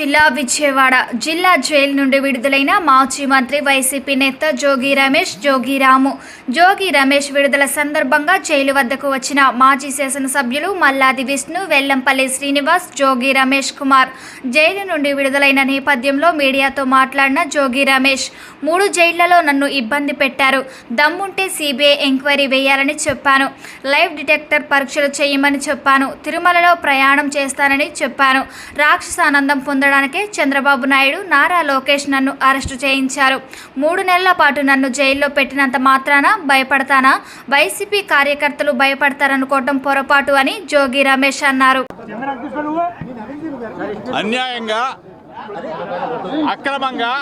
జిల్లా విజయవాడ జిల్లా జైలు నుండి విడుదలైన మాజీ మంత్రి వైసీపీ నేత జోగి రమేష్ జోగి రాము. జోగి రమేష్ విడుదల సందర్భంగా జైలు వద్దకు వచ్చిన మాజీ శాసనసభ్యులు మల్లాది విష్ణు వెల్లంపల్లి శ్రీనివాస్ జోగి రమేష్ కుమార్. జైలు నుండి విడుదలైన నేపథ్యంలో మీడియాతో మాట్లాడిన జోగి రమేష్ మూడు జైళ్ళలో నన్ను ఇబ్బంది పెట్టారు. దమ్ముంటే సిబిఐ ఎంక్వైరీ వేయాలని చెప్పాను. లైవ్ డిటెక్టర్ పరీక్షలు చేయమని చెప్పాను. తిరుమలలో ప్రయాణం చేస్తానని చెప్పాను. రాక్షసానందం పొందడానికే చంద్రబాబు నాయుడు నారా లోకేష్ నన్ను అరెస్టు చేయించారు. మూడు నెలల పాటు నన్ను జైల్లో పెట్టినంత మాత్రాన భయపడతానా? వైసీపీ కార్యకర్తలు భయపడతారనుకోవటం పొరపాటు అని జోగి రమేష్ అన్నారు. అన్యాయంగా అక్రమంగా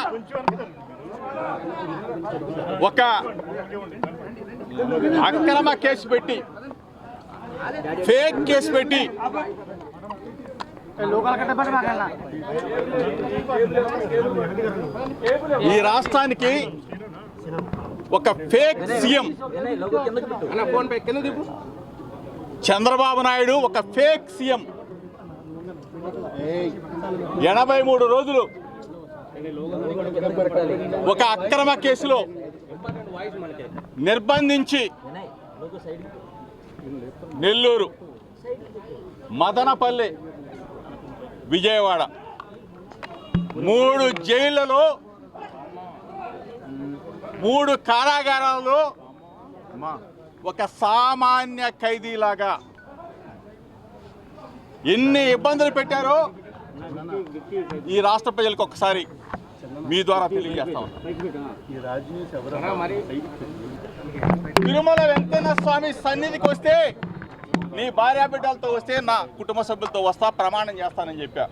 ఒక అక్రమ కేసు పెట్టి ఫేక్ కేసు పెట్టి ఈ రాష్ట్రానికి ఒక ఫేక్ సీఎం చంద్రబాబు నాయుడు ఒక ఫేక్ సీఎం. ఎనభై మూడు రోజులు ఒక అక్రమ కేసులో నిర్బంధించి నెల్లూరు మదనపల్లి విజయవాడ మూడు జైళ్ళలో మూడు కారాగారాల్లో ఒక సామాన్య ఖైదీలాగా ఎన్ని ఇబ్బందులు పెట్టారో ఈ రాష్ట్ర ప్రజలకు ఒకసారి మీ ద్వారా తెలియజేస్తా ఉన్నా. తిరుమల వెంకన్న స్వామి సన్నిధికి వస్తే నీ భార్య బిడ్డలతో వస్తే నా కుటుంబ సభ్యులతో వస్తా ప్రమాణం చేస్తానని చెప్పా.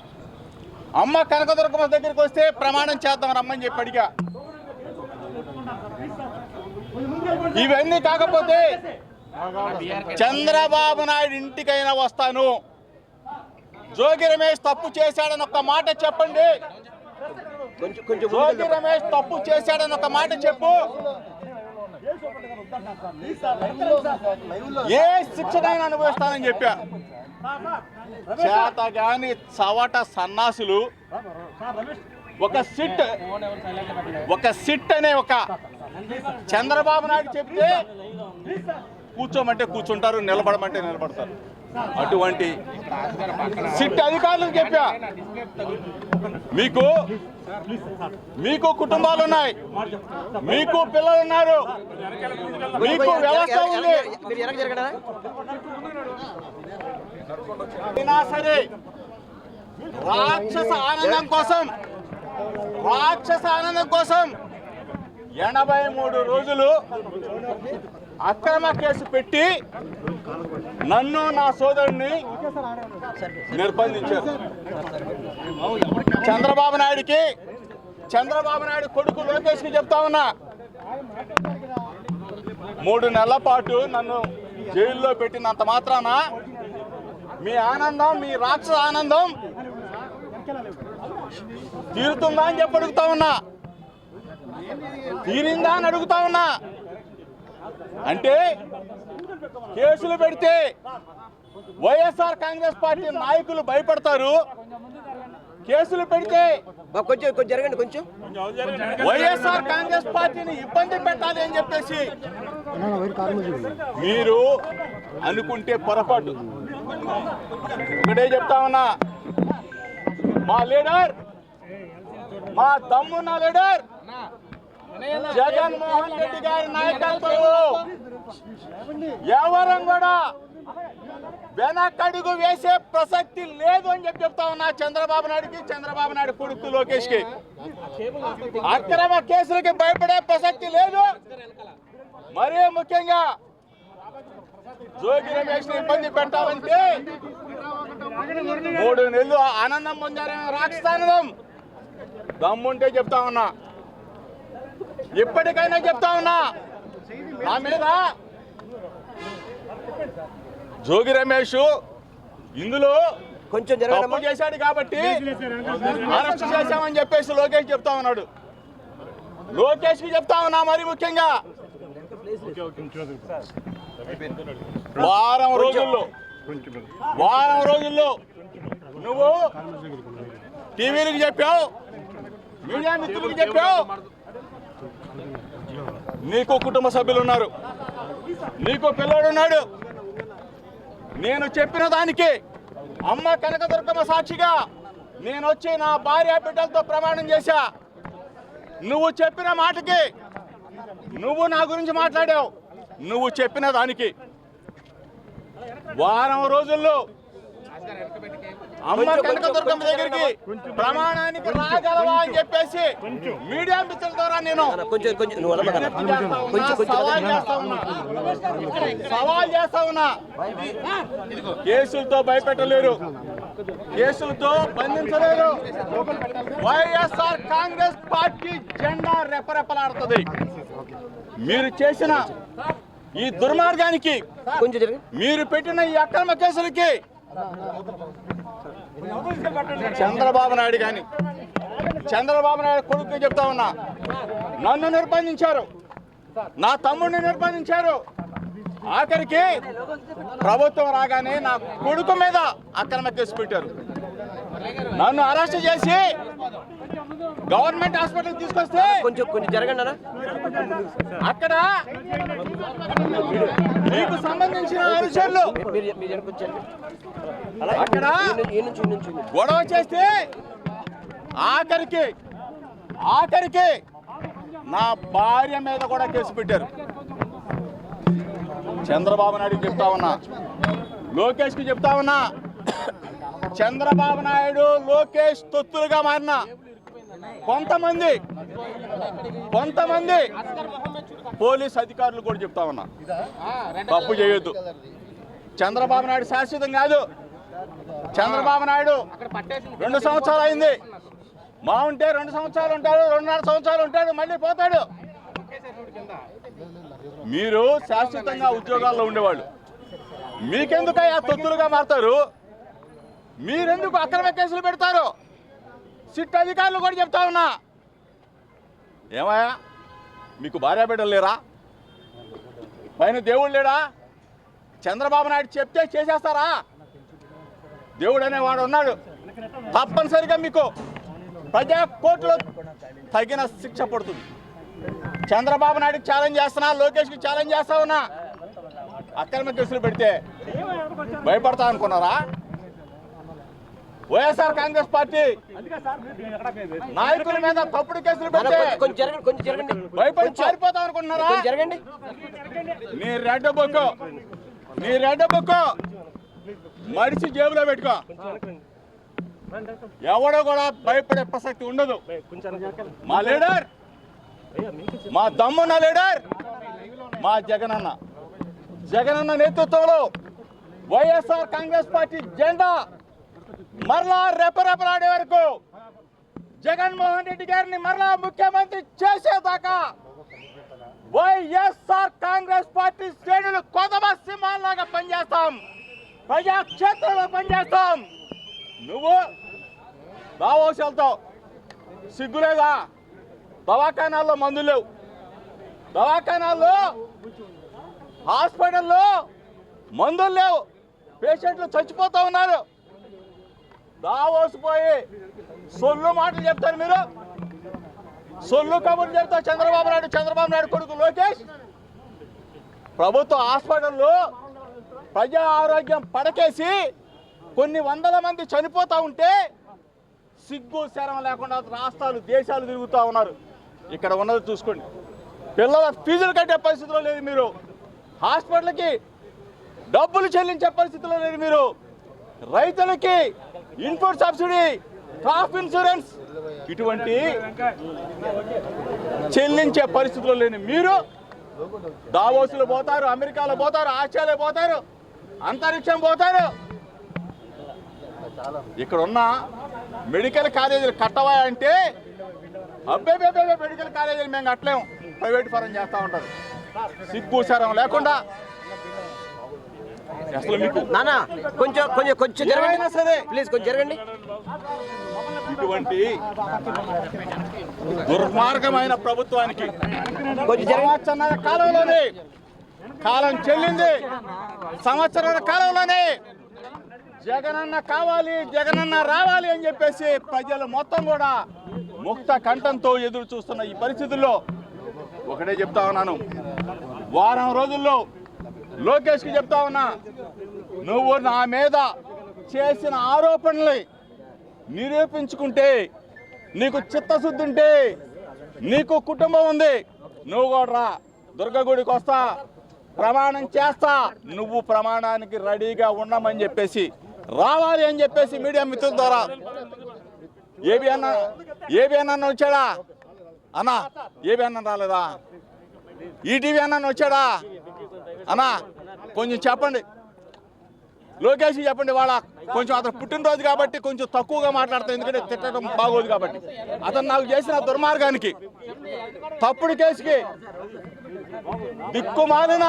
అమ్మ కనకదుర్గమ్మ దగ్గరికి వస్తే ప్రమాణం చేద్దాం రమ్మని చెప్పి అడిగా. ఇవన్నీ కాకపోతే చంద్రబాబు నాయుడు ఇంటికైనా వస్తాను. జోగి రమేష్ తప్పు చేశాడని ఒక మాట చెప్పండి. జోగి రమేష్ తప్పు చేశాడని ఒక మాట చెప్పు. ఏ శిక్షణ అనుభవిస్తానని చెప్పా. చేత గాని చవట సన్నాసులు ఒక సిట్ ఒక సిట్ అనే ఒక చంద్రబాబు నాయుడు చెప్తే కూర్చోమంటే కూర్చుంటారు నిలబడమంటే నిలబడతారు. అటువంటి సిట్ అధికారులకు చెప్పా. మీకు మీకు కుటుంబాలు ఉన్నాయి. మీకు పిల్లలు ఉన్నారు. మీకు వ్యవస్థ ఉంది. సరే రాక్షస ఆనందం కోసం రాక్షస ఆనందం కోసం ఎనభై మూడు రోజులు అక్రమ కేసు పెట్టి నన్ను నా సోదరుడిని నిర్బంధించారు. చంద్రబాబు నాయుడికి చంద్రబాబు నాయుడు కొడుకు లోకేష్కి చెప్తా ఉన్నా. మూడు నెలల పాటు నన్ను జైల్లో పెట్టినంత మాత్రాన మీ ఆనందం మీ రాక్షస ఆనందం తీరుతుందా అని చెప్పి అడుగుతా ఉన్నా. తీరిందా అని అడుగుతా ఉన్నా. అంటే కేసులు పెడితే వైఎస్ఆర్ కాంగ్రెస్ పార్టీ నాయకులు భయపడతారు. కేసులు పెడితే కొంచెం కొంచెం జరగండి కొంచెం. వైఎస్ఆర్ కాంగ్రెస్ పార్టీని ఇబ్బంది పెట్టాలి అని చెప్పేసి మీరు అనుకుంటే పొరపాటు. ఒకటే చెప్తా ఉన్నా. మా లీడర్ మా తమ్మున్న లీడర్ జగన్మోహన్ రెడ్డి గారి నాయకత్వంలో ఎవరం కూడా వెనకడుగు వేసే ప్రసక్తి లేదు అని చెప్పి చెప్తా ఉన్నా చంద్రబాబు నాయుడుకి చంద్రబాబు నాయుడు కొడుకు లోకేష్కి అక్రమ కేసులకి భయపడే ప్రసక్తి లేదు. మరీ ముఖ్యంగా జోగి రమేష్ ఇబ్బంది పెట్టాలంటే మూడు నెలలు ఆనందం పొందారని రాక్షసానందం దమ్ముంటే చెప్తా ఉన్నా. ఇప్పటికైనా చెప్తా ఉన్నా. నా మీద జోగి రమేష్ ఇందులో కొంచెం తప్పు చేశాడు కాబట్టి అరెస్ట్ చేశామని చెప్పేసి లోకేష్ చెప్తా ఉన్నాడు. లోకేష్కి చెప్తా ఉన్నా మరి ముఖ్యంగా. వారం రోజుల్లో వారం రోజుల్లో నువ్వు టీవీలకు చెప్పావు మీడియా మిత్రులకు చెప్పావు నీకు కుటుంబ సభ్యులు ఉన్నారు. నీకు పిల్లోడున్నాడు నేను చెప్పిన దానికి అమ్మ కనకదుర్గమ్మ సాక్షిగా నేను వచ్చి నా భార్య బిడ్డలతో ప్రమాణం చేశా. నువ్వు చెప్పిన మాటకి నువ్వు నా గురించి మాట్లాడావు. నువ్వు చెప్పిన దానికి. వారం రోజుల్లో అమ్మ కనకదుర్గమ్మ దగ్గరికి ప్రమాణానికి రాగలవా అని చెప్పేసి మీడియా మిత్రుల ద్వారా నేను కొంచెం సవాల్ చేస్తా ఉన్నా. సవాల్ చేస్తా ఉన్నా. కేసులతో భయపెట్టలేరు. కేసులతో బంధించలేరు. వైఎస్ఆర్ కాంగ్రెస్ పార్టీ జెండా రెపరెపలాడుతుంది. మీరు చేసిన ఈ దుర్మార్గానికి మీరు పెట్టిన ఈ అక్రమ కేసులకి చంద్రబాబు నాయుడు కానీ చంద్రబాబు నాయుడు కొడుకు చెప్తా ఉన్నా నన్ను నిర్బంధించారు. నా తమ్ముడిని నిర్బంధించారు. ఆఖరికి ప్రభుత్వం రాగానే నా కొడుకు మీద అక్రమ కేసు పెట్టారు. నన్ను అరెస్ట్ చేసి గవర్నమెంట్ హాస్పిటల్ తీసుకొస్తే కొంచెం కొంచెం జరగండి అన్న. అక్కడ మీకు సంబంధించిన అనుచరులు అక్కడ గొడవ చేస్తే ఆఖరికి ఆఖరికి నా భార్య మీద కూడా కేసు పెట్టారు. చంద్రబాబు నాయుడు చెప్తా ఉన్నా. లోకేష్కి చెప్తా ఉన్నా. చంద్రబాబు నాయుడు లోకేష్ తొత్తులుగా మారిన. కొంతమంది కొంతమంది పోలీస్ అధికారులు కూడా చెప్తా ఉన్నా. తప్పు చేయొద్దు. చంద్రబాబు నాయుడు శాశ్వతం కాదు. చంద్రబాబు నాయుడు రెండు సంవత్సరాలు అయింది. మా ఉంటే రెండు సంవత్సరాలు ఉంటాడు రెండున్నర సంవత్సరాలు ఉంటాడు మళ్ళీ పోతాడు. మీరు శాశ్వతంగా ఉద్యోగాల్లో ఉండేవాళ్ళు. మీకెందుకయ్యా తొత్తులుగా మారుతారు? మీరెందుకు అక్రమ కేసులు పెడతారు? సిట్ అధికారులు కూడా చెప్తా ఉన్నా. ఏమయ్యా? మీకు భార్య బిడ్డలు లేరా? పైన దేవుడు లేడా? చంద్రబాబు నాయుడు చెప్తే చేసేస్తారా? దేవుడు అనేవాడు ఉన్నాడు. తప్పనిసరిగా మీకు ప్రజా కోర్టులో తగిన శిక్ష పడుతుంది. చంద్రబాబు నాయుడుకి ఛాలెంజ్ చేస్తున్నా లోకేష్కి ఛాలెంజ్ చేస్తా ఉన్నా. అక్రమ కేసులు పెడితే భయపడతా అనుకున్నారా? వైఎస్ఆర్ కాంగ్రెస్ పార్టీ నాయకుల మీద తప్పుడు కేసులు అన్న, పెడితే కొంచెం కొంచెం జరగండి కొంచెం జరగండి. భయపడి పారిపోతా అనుకుంటున్నారా? కొంచెం జరగండి. నీ రెడ్ బుక్ నీ రెడ్ బుక్. మడిచి జేబులో పెట్టుకో. ఎవడో కూడా భయపడే ప్రసక్తి ఉండదు. మా లీడర్ మా దమ్మున్న లీడర్ మా జగనన్న. జగనన్న నేతృత్వంలో వైఎస్ఆర్ కాంగ్రెస్ పార్టీ జెండా మరలా రెపరెపలాడే వరకు జగన్మోహన్ రెడ్డి గారిని మరలా ముఖ్యమంత్రి చేసేదాకా వైఎస్ఆర్ కాంగ్రెస్ పార్టీ శ్రేణులు కొదమ సింహాల్లాగా పనిచేస్తాం. ప్రజాక్షేత్రంలో పనిచేస్తాం. నువ్వు దావోస్ వెళ్తావు సిగ్గులేదా? దవాఖానాల్లో మందులు లేవు. దవాఖానాల్లో హాస్పిటల్లో మందులు లేవు. పేషెంట్లు చచ్చిపోతూ ఉన్నారు. దావోసిపోయి సొల్లు మాటలు చెప్తారు మీరు. సొల్లు కబుర్లు చెప్తారు చంద్రబాబు నాయుడు చంద్రబాబు నాయుడు కొడుకు లోకేష్. ప్రభుత్వ హాస్పిటల్లో ప్రజా ఆరోగ్యం పడకేసి కొన్ని వందల మంది చనిపోతూ ఉంటే సిగ్గు శరం లేకుండా రాష్ట్రాలు దేశాలు తిరుగుతూ ఉన్నారు. ఇక్కడ ఉన్నది చూసుకోండి. పిల్లల ఫీజులు కట్టే పరిస్థితిలో లేదు మీరు. హాస్పిటల్కి డబ్బులు చెల్లించే పరిస్థితిలో లేదు మీరు. రైతులకి ఇన్పుట్ సబ్సిడీ క్రాప్ ఇన్సూరెన్స్. ఇటువంటి చెల్లించే పరిస్థితుల్లో లేని మీరు దావోసులు పోతారు అమెరికాలో పోతారు ఆస్ట్రేలియా పోతారు అంతరిక్షం పోతారు. ఇక్కడ ఉన్న మెడికల్ కాలేజీలు కట్టవా అంటే అబ్బే మెడికల్ కాలేజీలు మేము కట్టలేము. ప్రైవేట్ ఫరం చేస్తూ ఉంటారు. సిగ్గుసారం లేకుండా అసలు మీకు నానా కొంచెం కొంచెం కొంచెం జరగండి. సరే. ప్లీజ్ కొంచెం జరగండి. ఇటువంటి దుర్మార్గమైన ప్రభుత్వానికి కొంచెం కాలంలోనే కాలం చెల్లింది. సంవత్సరాల కాలంలోనే జగనన్న కావాలి జగనన్న రావాలి అని చెప్పేసి ప్రజలు మొత్తం కూడా ముక్త కంఠంతో ఎదురు చూస్తున్న ఈ పరిస్థితుల్లో ఒకటే చెప్తా ఉన్నాను. వారం రోజుల్లో లోకేష్కి చెప్తా ఉన్నా. నువ్వు నా మీద చేసిన ఆరోపణలు నిరూపించుకుంటే నీకు చిత్తశుద్ధి ఉంటే నీకు కుటుంబం ఉంది. నువ్వు కూడా రా. దుర్గగుడికి వస్తా. ప్రమాణం చేస్తా. నువ్వు ప్రమాణానికి రెడీగా ఉన్నామని చెప్పేసి రావాలి అని చెప్పేసి మీడియా మిత్రుల ద్వారా. ఏబి అన్న ఏబి అన్న వచ్చాడా? అన్నా ఏబి అన్న రాలేదా? ఈటీవీ అన్న వచ్చాడా? అన్నా కొంచెం చెప్పండి. లోకేష్ చెప్పండి వాళ్ళ కొంచెం అతను పుట్టినరోజు కాబట్టి కొంచెం తక్కువగా మాట్లాడతాం ఎందుకంటే తిట్టడం బాగోదు కాబట్టి. అతను నాకు చేసిన దుర్మార్గానికి తప్పుడు కేసుకి దిక్కుమాలిన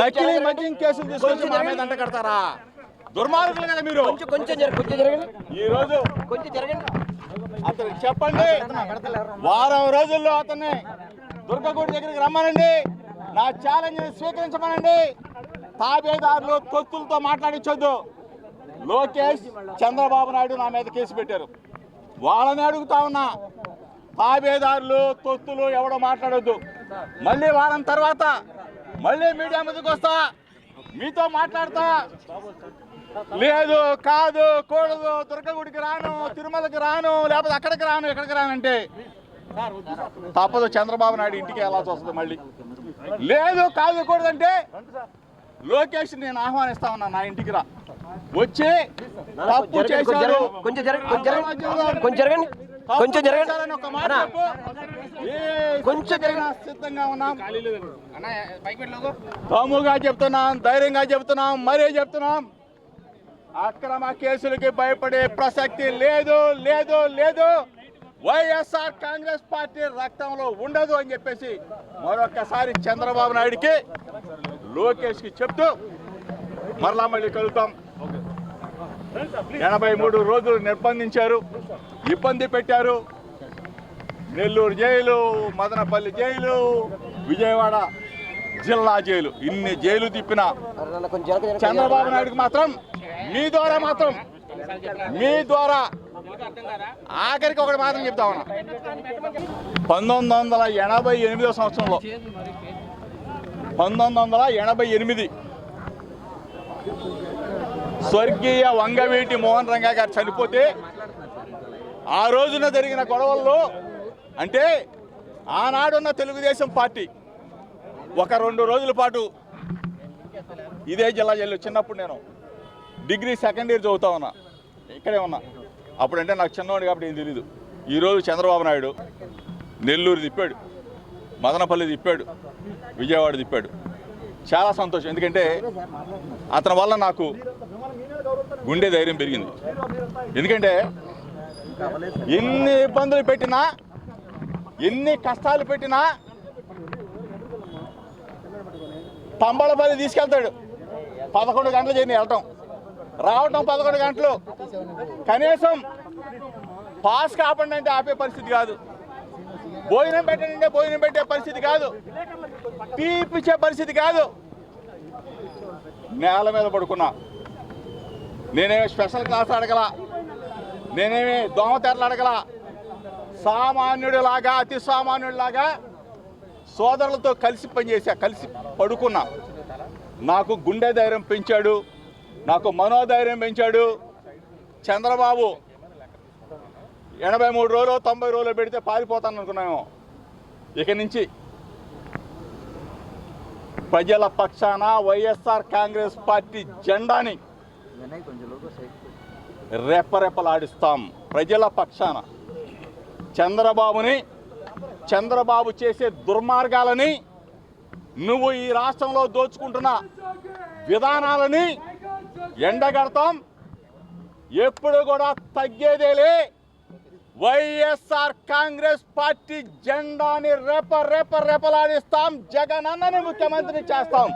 నకిలీ. మద్యం కేసులు తీసుకొచ్చి మా మీద అంట కడతారా? దుర్మార్గులు కదా మీరు. కొంచెం కొంచెం జరగండి కొంచెం జరగండి ఈ రోజు కొంచెం జరగండి అతనికి చెప్పండి. వారం రోజుల్లో అతన్ని దుర్గగుడి దగ్గరికి రమ్మనండి. నా ఛాలెంజ్ స్వీకరించమనండి. తాబేదారులు తొత్తులతో మాట్లాడించొద్దు. లోకేష్ చంద్రబాబు నాయుడు నా మీద కేసు పెట్టారు. వాళ్ళని అడుగుతా ఉన్నా. తాబేదారులు తొత్తులు ఎవడో మాట్లాడొద్దు. మళ్ళీ వారం తర్వాత మళ్ళీ మీడియా ముందుకు వస్తా. మీతో మాట్లాడతా. లేదు కాదు కూడదు దుర్గగుడికి రాను తిరుమలకి రాను లేకపోతే అక్కడికి రాను ఎక్కడికి రానంటే తప్పదు. చంద్రబాబు నాయుడు ఇంటికి వెళ్ళాల్సి వస్తుంది మళ్ళీ. లేదు కాదు కూడదంటే లోకేష్ నేను ఆహ్వానిస్తా ఉన్నా నా ఇంటికి రా. వచ్చి తప్పు చేశారు కొంచెం జరగండి కొంచెం జరగండి కొంచెం జరగండి ఒక మాట కొంచెం సిద్ధంగా సిద్ధంగా ఉన్నాం. తమ్ముగా చెప్తున్నాం ధైర్యంగా చెప్తున్నాం మరీ చెప్తున్నాం. అక్రమ కేసులకి భయపడే ప్రసక్తి లేదు లేదు లేదు. వైఎస్ఆర్ కాంగ్రెస్ పార్టీ రక్తంలో ఉండదు అని చెప్పేసి మరొకసారి చంద్రబాబు నాయుడికి లోకేష్కి చెప్తూ మరలా మళ్ళీ కలుగుతాం ఎనభై మూడు రోజులు నిర్బంధించారు ఇబ్బంది పెట్టారు. నెల్లూరు జైలు మదనపల్లి జైలు విజయవాడ జిల్లా జైలు. ఇన్ని జైలు తిప్పిన చంద్రబాబు నాయుడుకి మాత్రం మీ ద్వారా మాత్రం మీ ద్వారా ఆఖరికి ఒకటి మాత్రం చెప్తా ఉన్నా. పంతొమ్మిది వందల ఎనభై ఎనిమిదో సంవత్సరంలో పంతొమ్మిది వందల ఎనభై ఎనిమిది. స్వర్గీయ వంగవీటి మోహన్ రంగా గారు చనిపోతే ఆ రోజున జరిగిన గొడవల్లో అంటే ఆనాడున్న తెలుగుదేశం పార్టీ ఒక రెండు రోజుల పాటు ఇదే జిల్లా జైలు చిన్నప్పుడు నేను డిగ్రీ సెకండ్ ఇయర్ చదువుతా ఉన్నా. ఇక్కడే ఉన్నా. అప్పుడంటే నాకు చిన్నవాడు కాబట్టి ఏం తెలీదు. ఈరోజు చంద్రబాబు నాయుడు నెల్లూరు తిప్పాడు. మదనపల్లి తిప్పాడు. విజయవాడ తిప్పాడు. చాలా సంతోషం. ఎందుకంటే అతని వల్ల నాకు గుండె ధైర్యం పెరిగింది. ఎందుకంటే ఎన్ని ఇబ్బందులు పెట్టినా ఎన్ని కష్టాలు పెట్టినా తంబళపల్లి తీసుకెళ్తాడు. పదకొండు గంటలు చేయని వెళ్ళటం రావటం పదకొండు గంటలు. కనీసం పాస్ కాపండి అంటే ఆపే పరిస్థితి కాదు. భోజనం పెట్టండి భోజనం పెట్టే పరిస్థితి కాదు. తీపిచ్చే పరిస్థితి కాదు. నేల మీద పడుకున్నా. నేనేమి స్పెషల్ క్లాస్ అడగల? నేనేమి దోమతెరలు అడగల? సామాన్యుడిలాగా అతి సామాన్యుడిలాగా సోదరులతో కలిసి పనిచేసా కలిసి పడుకున్నా. నాకు గుండె ధైర్యం పెంచాడు నాకు మనోధైర్యం పెంచాడు చంద్రబాబు. ఎనభై మూడు రోజులు తొంభై రోజులు పెడితే పారిపోతాను అనుకున్నాము ఇక నుంచి ప్రజల పక్షాన వైఎస్ఆర్ కాంగ్రెస్ పార్టీ జెండాని రెప్పరెప్పలాడిస్తాం ప్రజల పక్షాన చంద్రబాబుని చంద్రబాబు చేసే దుర్మార్గాలని నువ్వు ఈ రాష్ట్రంలో దోచుకుంటున్న విధానాలని ఎండగడతాం. ఎప్పుడు కూడా తగ్గేదేలే. వైఎస్ఆర్ కాంగ్రెస్ పార్టీ జెండాని రెప రెప రెపలాడిస్తాం. జగన్ అన్నని ముఖ్యమంత్రి చేస్తాం